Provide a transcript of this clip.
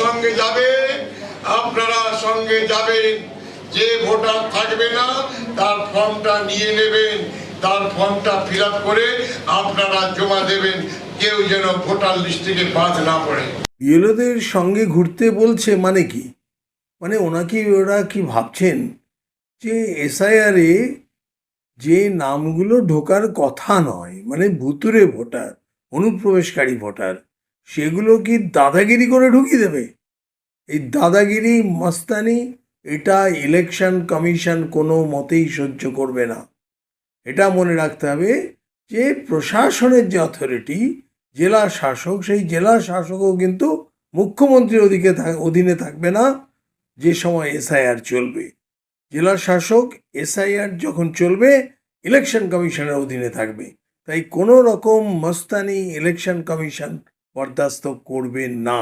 সঙ্গে যাবে, আপনারা সঙ্গে যাবেন। যে ভোটার থাকবে না, তার ফর্মটা নিয়ে নেবেন, তার ফর্মটা ফিল করে আপনারা জমা দেবেন। কেউ যেন ভোটার লিস্ট থেকে বাদ না পড়ে। বিএলওদের সঙ্গে ঘুরতে বলছে মানে কি? মানে ওনাকে ওরা কি ভাবছেন? যে এসআইআরে যে নামগুলো ঢোকার কথা নয় মানে ভুতুরে ভোটার, অনুপ্রবেশকারী ভোটার সেগুলো কি দাদাগিরি করে ঢুকিয়ে দেবে? এই দাদাগিরি, মস্তানি, এটা ইলেকশন কমিশন কোনো মতেই সহ্য করবে না। এটা মনে রাখতে হবে যে প্রশাসনের যে অথরিটি জেলা শাসক, সেই জেলা শাসকও কিন্তু মুখ্যমন্ত্রীর ওদিকে অধীনে থাকবে না যে সময় এসআইআর চলবে। জেলা শাসক এসআইআর যখন চলবে ইলেকশন কমিশনের অধীনে থাকবে। তাই কোনো রকম মস্তানি ইলেকশন কমিশন বরদাস্ত করবে না।